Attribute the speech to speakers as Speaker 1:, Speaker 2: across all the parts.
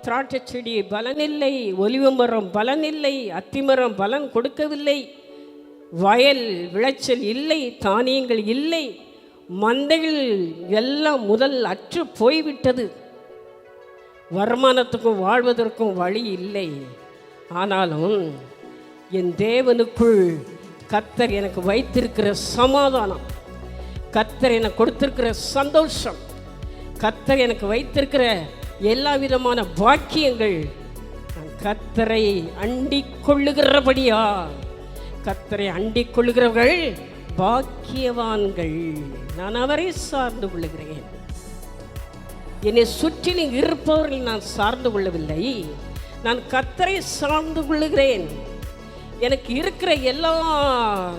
Speaker 1: திராட்சை செடி பலனில்லை ஒலிவு மரம் பலனில்லை அத்திமரம் பலன் கொடுக்கவில்லை. வயல் விளைச்சல் இல்லை தானியங்கள் இல்லை. மந்தைகள் எல்லாம் முதல் அற்று போய்விட்டது. வருமானத்துக்கும் வாழ்வதற்கும் வழி இல்லை. ஆனாலும் என் தேவனுக்குள் கத்தர் எனக்கு வைத்திருக்கிற சமாதானம் கத்தர் எனக்கு கொடுத்திருக்கிற சந்தோஷம் கத்தர் எனக்கு வைத்திருக்கிற எல்லா விதமான பாக்கியங்கள் கத்தரை அண்டிக் கொள்ளுகிறபடியா கத்தரை அண்டிக் கொள்ளுகிறவர்கள் பாக்கியவான்கள். நான் அவரை சார்ந்து கொள்ளுகிறேன். என்னை சுற்றிலும் இருப்பவர்கள் நான் சார்ந்து கொள்ளவில்லை. நான் கத்தரை சார்ந்து கொள்ளுகிறேன். எனக்கு இருக்கிற எல்லா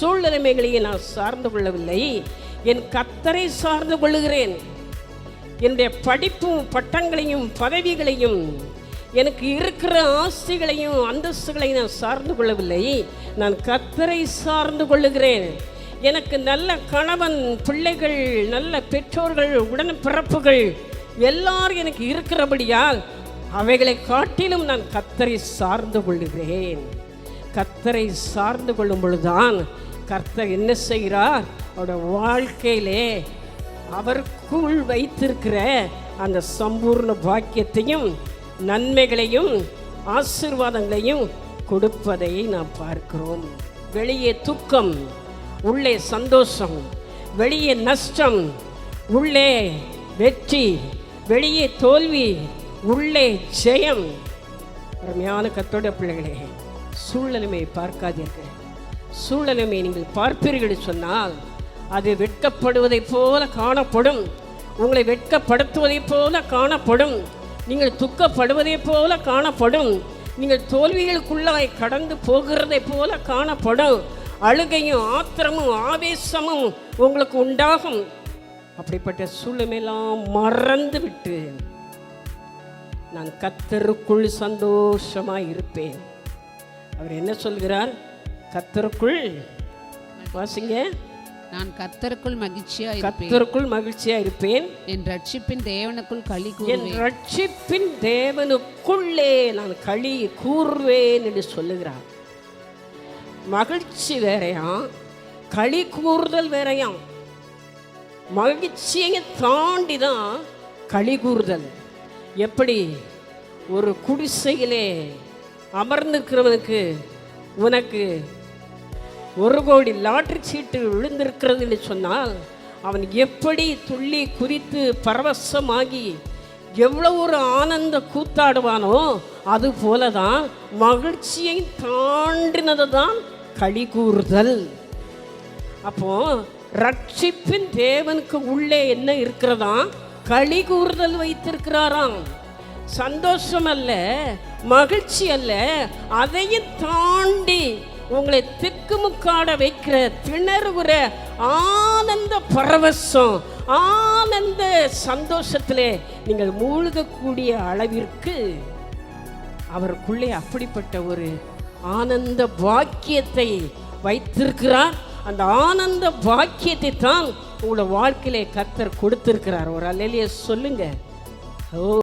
Speaker 1: சூழ்நிலைமைகளையும் நான் சார்ந்து கொள்ளவில்லை. என் கத்தரை சார்ந்து கொள்ளுகிறேன். என்னுடைய படிப்பும் பட்டங்களையும் பதவிகளையும் எனக்கு இருக்கிற ஆஸ்திகளையும் அந்தஸ்துகளையும் நான் சார்ந்து கொள்ளவில்லை. நான் கத்தரை சார்ந்து கொள்ளுகிறேன். எனக்கு நல்ல கணவன் பிள்ளைகள் நல்ல பெற்றோர்கள் உடன் பிறப்புகள் எல்லாரும் எனக்கு இருக்கிறபடியால் அவைகளை காட்டிலும் நான் கத்தரை சார்ந்து கொள்ளுகிறேன். கத்தரை சார்ந்து கொள்ளும் பொழுதுதான் கர்த்தர் என்ன செய்கிறார்? அவருடைய வாழ்க்கையிலே அவருக்குள் வைத்திருக்கிற அந்த சம்பூர்ண பாக்கியத்தையும் நன்மைகளையும் ஆசீர்வாதங்களையும் கொடுப்பதை நாம் பார்க்கிறோம். வெளியே துக்கம் உள்ளே சந்தோஷம் வெளியே நஷ்டம் உள்ளே வெற்றி வெளியே தோல்வி உள்ளே ஜெயம். அருமையான கத்தோட பிள்ளைகளே சூழ்நிலைமையை பார்க்காதீர்கள். சூழ்நிலைமையை நீங்கள் பார்ப்பீர்கள் சொன்னால் அது வெட்கப்படுவதைப் போல காணப்படும். உங்களை வெட்கப்படுத்துவதைப் போல காணப்படும். நீங்கள் துக்கப்படுவதைப் போல காணப்படும். நீங்கள் தோல்விகளுக்குள்ளாய் கடந்து போகிறதைப் போல காணப்படும். அழுகையும் ஆத்திரமும் ஆவேசமும் உங்களுக்கு உண்டாகும். அப்படிப்பட்ட சூழ்நிலையெல்லாம் மறந்து விட்டு நான் கத்தருக்குள் சந்தோஷமாக இருப்பேன். அவர் என்ன சொல்கிறார்? கத்தருக்குள் வாசிங்க.
Speaker 2: நான் கத்தருக்குள் மகிழ்ச்சியா
Speaker 1: கத்தருக்குள் மகிழ்ச்சியா இருப்பேன்.
Speaker 2: என் ரட்சிப்பின் தேவனுக்குள் களி
Speaker 1: என் ரட்சிப்பின் தேவனுக்குள்ளே நான் களி கூறுவேன் என்று சொல்லுகிறார். மகிழ்ச்சி வேறையாம் களி கூறுதல் வேறையாம் மகிழ்ச்சியை தாண்டி தான் களி கூறுதல். எப்படி? ஒரு குடிசையிலே அமர்ந்திருக்கிறவனுக்கு உனக்கு ஒரு கோடி லாட்ரி சீட்டு விழுந்திருக்கிறதுன்னு சொன்னால் அவன் எப்படி துள்ளி குறித்து பரவசமாகி எவ்வளோ ஒரு ஆனந்த கூத்தாடுவானோ அது போல தான் மகிழ்ச்சியை தாண்டினது தான் களி கூறுதல். அப்போ ரட்சிப்பின் தேவனுக்கு உள்ளே என்ன இருக்கிறதா? களி கூறுதல் வைத்திருக்கிறாராம். சந்தோஷம் அல்ல மகிழ்ச்சி அல்ல அதையும் தாண்டி உங்களை திக்குமுக்காட வைக்கிற திணறுகிற ஆனந்த பரவசம் ஆனந்த சந்தோஷத்தில் நீங்கள் மூழ்கக்கூடிய அளவிற்கு அவருக்குள்ளே அப்படிப்பட்ட ஒரு ஆனந்த பாக்கியத்தை வைத்திருக்கிறார். அந்த ஆனந்த பாக்கியத்தை தான் உங்களோட வாழ்க்கையிலே கத்தர் கொடுத்திருக்கிறார். ஒரு அல்லையே சொல்லுங்க. ஓ